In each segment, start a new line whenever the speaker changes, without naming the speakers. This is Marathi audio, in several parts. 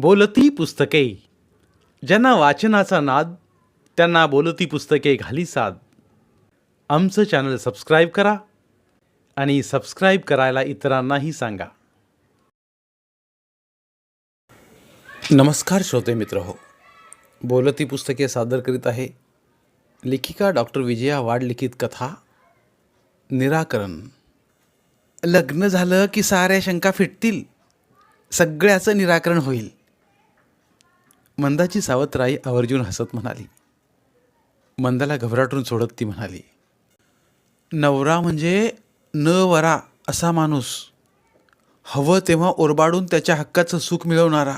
बोलती पुस्तके. ज्यांना वाचनाचा नाद त्यांना बोलती पुस्तके घाली साद. आमचं चॅनल सबस्क्राईब करा आणि सबस्क्राईब करायला इतरांनाही सांगा. नमस्कार श्रोते मित्र हो. बोलती पुस्तके सादर करीत आहे लेखिका डॉक्टर विजया वाड लिखित कथा निराकरण. लग्न झालं की साऱ्या शंका फिटतील सगळ्याचं निराकरण होईल. मंदाची सावत्राई आवर्जून हसत म्हणाली. मंदाला घबराटून सोडत ती म्हणाली नवरा म्हणजे न वरा असा माणूस. हवं तेव्हा ओरबाडून त्याच्या हक्काचं सुख मिळवणारा.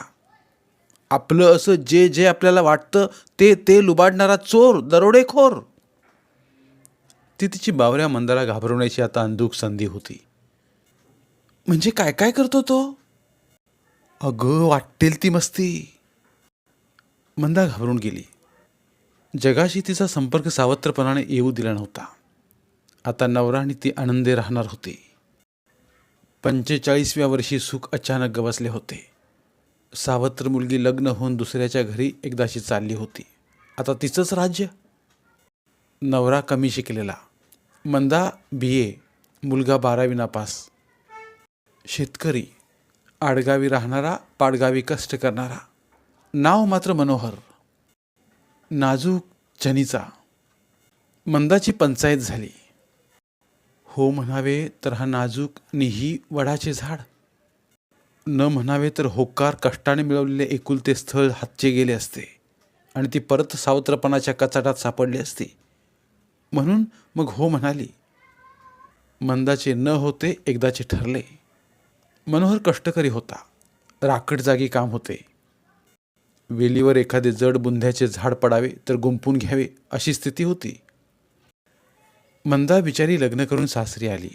आपलं असं जे जे आपल्याला वाटतं ते ते लुबाडणारा चोर दरोडेखोर. ती तिची बावऱ्या मंदाला घाबरवण्याची आता अंधूक संधी होती. म्हणजे काय काय करतो तो? अगं वाटतील ती मस्ती. मंदा घाबरून गेली. जगाशी तिचा संपर्क सावत्रपणाने येऊ दिला नव्हता. आता नवरा आणि ती आनंदे राहणार होते. पंचेचाळीसव्या वर्षी सुख अचानक गवसले होते. सावत्र मुलगी लग्न होऊन दुसऱ्याच्या घरी एकदाशी चालली होती. आता तिचंच राज्य? नवरा कमी शिकलेला मंदा बी. ए. मुलगा बारावी नापास शेतकरी. आडगावी राहणारा पाडगावी कष्ट करणारा. नाव मात्र मनोहर नाजूक जनीचा. मंदाची पंचायत झाली. हो म्हणावे तर हा नाजूक निही वडाचे झाड. न म्हणावे तर होकार कष्टाने मिळवलेले एकुलते स्थळ हातचे गेले असते आणि ती परत सावत्रपणाच्या कचाटात सापडली असती. म्हणून मग हो म्हणाली मंदाचे न होते एकदाचे ठरले. मनोहर कष्टकरी होता. राकट जागी काम होते. वेलीवर एखादे जड बुंध्याचे झाड पडावे तर गुंपून घ्यावे अशी स्थिती होती. मंदा बिचारी लग्न करून सासरी आली.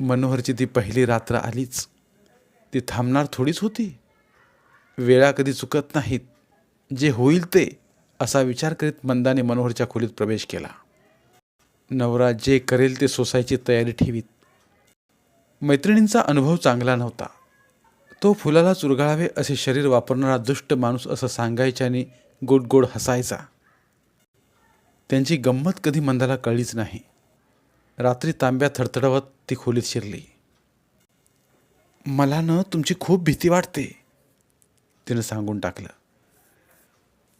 मनोहरची ती पहिली रात्र आलीच. ती थांबणार थोडीच होती. वेळा कधी चुकत नाहीत. जे होईल ते असा विचार करीत मंदाने मनोहरच्या खोलीत प्रवेश केला. नवरा जे करेल ते सोसायची तयारी ठेवीत. मैत्रिणींचा अनुभव चांगला नव्हता. तो फुलाला चुरगाळावे असे शरीर वापरणारा दुष्ट माणूस असं सांगायच्याने गोड गोड हसायचा. त्यांची गंमत कधी मंदाला कळलीच नाही. रात्री तांब्या थडथडवत ती खोलीत शिरली. मला न तुमची खूप भीती वाटते तिनं सांगून टाकलं.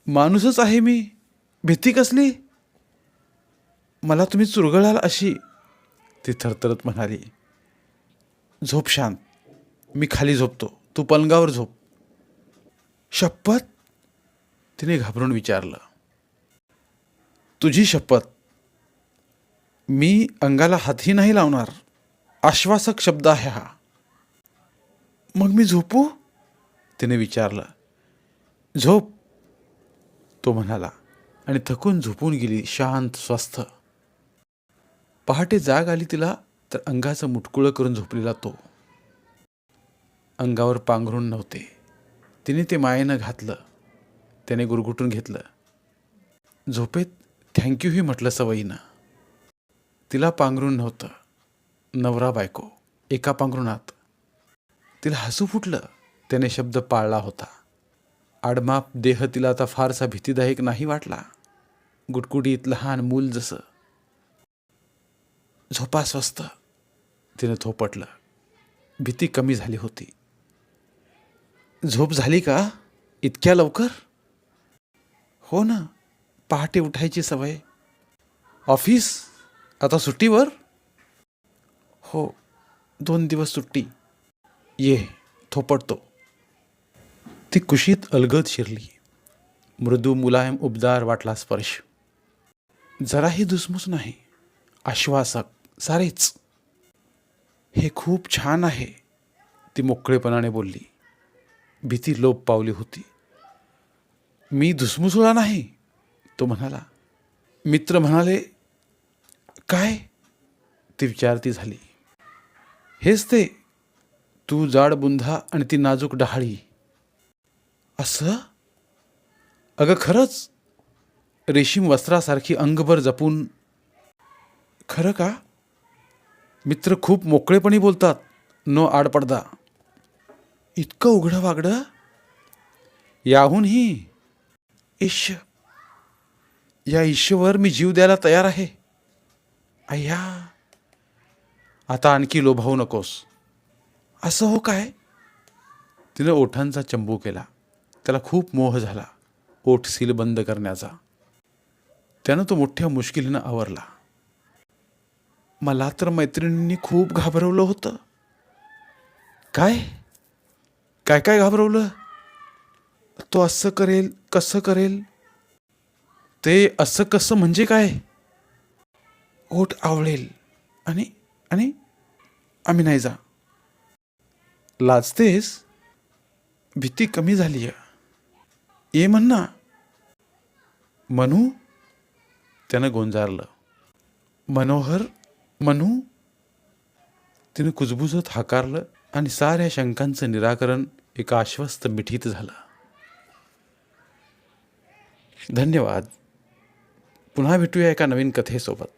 माणूसच आहे मी. भीती कसली? मला तुम्ही चुरगळाल अशी ती थरथरत म्हणाली. झोप शांत. मी खाली झोपतो. तू पलंगावर झोप. शपथ? तिने घाबरून विचारलं. तुझी शपथ? मी अंगाला हातही नाही लावणार. आश्वासक शब्द आहे हा. मग मी झोपू? तिने विचारलं. झोप तो म्हणाला आणि थकून झोपून गेली शांत स्वस्थ. पहाटे जाग आली तिला तर अंगाचं मुटकुळं करून झोपलेला तो. अंगावर पांघरून नव्हते. तिने ते मायेनं घातलं. त्याने गुरगुटून घेतलं. झोपेत थँक्यूही म्हटलं सवयीनं. तिला पांघरून नव्हतं. नवरा बायको एका पांघरुणात. तिला हसू फुटलं. त्याने शब्द पाळला होता. आडमाप देह तिला आता फारसा भीतीदायक नाही वाटला. गुटगुटीत लहान मूल जसं. झोपा स्वस्त तिने थोपटलं. भीती कमी झाली होती. झोप झाली का? इतक्या लवकर? हो ना. पहाटे उठायची सवय. ऑफिस? आता सुट्टीवर? हो. दोन दिवस सुट्टी. ये थोपटतो. ती कुशीत अलगद शिरली. मृदू मुलायम उबदार वाटला स्पर्श. जराही दुसमूस नाही. आश्वासक. सारेच. हे खूप छान आहे. ती मोकळेपणाने बोलली. भीती लोप पावली होती. मी धुसमुसुळा नाही तो म्हणाला. मित्र म्हणाले काय? ती विचारती झाली. हेच ते तू जाड बुंधा आणि ती नाजूक डहाळी. असं? अगं खरंच रेशीम वस्त्रासारखी अंगभर जपून. खरं का? मित्र खूप मोकळेपणी बोलतात नो आडपडदा. इतकं उघडं वागडं? याहूनही. ईश या ईश्वर मी जीव द्यायला तयार आहे. अय्या. आता आणखी लोभावू नकोस. असं हो काय? तिनं ओठांचा चंबू केला. त्याला खूप मोह झाला. ओठ सील बंद करण्याचा. त्यानं तो मोठ्या मुश्किलीनं आवरला. मला तर मैत्रिणींनी खूप घाबरवलं होतं. काय? काय काय घाबरवलं? तो असं करेल कसं करेल? ते असं कसं म्हणजे काय? ओठ आवळेल. आणि आणि आम्ही नाही जा. लाजतेस? भीती कमी झाली आहे. ये म्हण ना. मनू? त्यानं गोंजारलं. मनोहर मनू? तिनं कुजबुजत हाकारलं आणि साऱ्या शंकांचं निराकरण एका आश्वस्त मिठीत झाला. धन्यवाद. पुन्हा भेटूया एका नवीन कथेसोबत.